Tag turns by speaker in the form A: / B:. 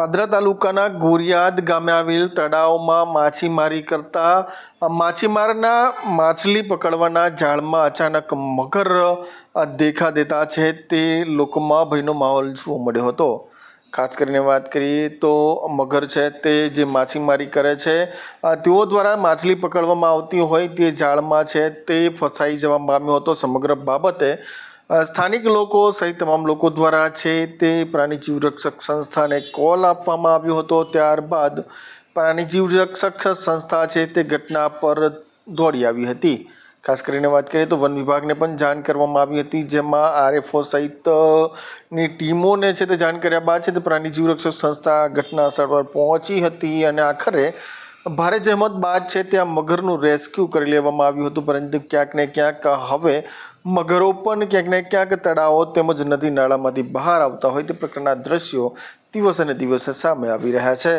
A: પાદરા તાલુકાના ગોરિયાદ ગામે આવેલ તળાવમાં માછીમારી કરતા માછીમારના માછલી પકડવાના જાળમાં અચાનક મગર દેખા દેતા છે તે લોકોમાં ભયનો માહોલ જોવા મળ્યો હતો. ખાસ કરીને વાત કરીએ તો મગર છે તે જે માછીમારી કરે છે તેઓ દ્વારા માછલી પકડવામાં આવતી હોય તે જાળમાં છે તે ફસાઈ જવા પામ્યો હતો. સમગ્ર બાબતે સ્થાનિક લોકો સહિત તમામ લોકો દ્વારા છે તે પ્રાણી જીવરક્ષક સંસ્થાને કોલ આપવામાં આવ્યો હતો. ત્યારબાદ પ્રાણી જીવરક્ષક સંસ્થા છે તે ઘટના પર દોડી આવી હતી. ખાસ કરીને વાત કરીએ તો વન વિભાગને પણ જાણ કરવામાં આવી હતી, જેમાં આરએફઓ સહિતની ટીમોને છે તે જાણ કર્યા બાદ છે તે પ્રાણી જીવરક્ષક સંસ્થા ઘટના સ્થળ પર પહોંચી હતી અને આખરે ભારે જહેમત બાદ છે ત્યાં મગરનું રેસ્ક્યુ કરી લેવામાં આવ્યું હતું, પરંતુ ક્યાંક ને ક્યાંક હવે મગરો પણ ક્યાંક ને ક્યાંક તળાવો તેમજ નદી નાળામાંથી બહાર આવતા હોય તે પ્રકારના દ્રશ્યો દિવસે ને દિવસે સામે આવી રહ્યા છે.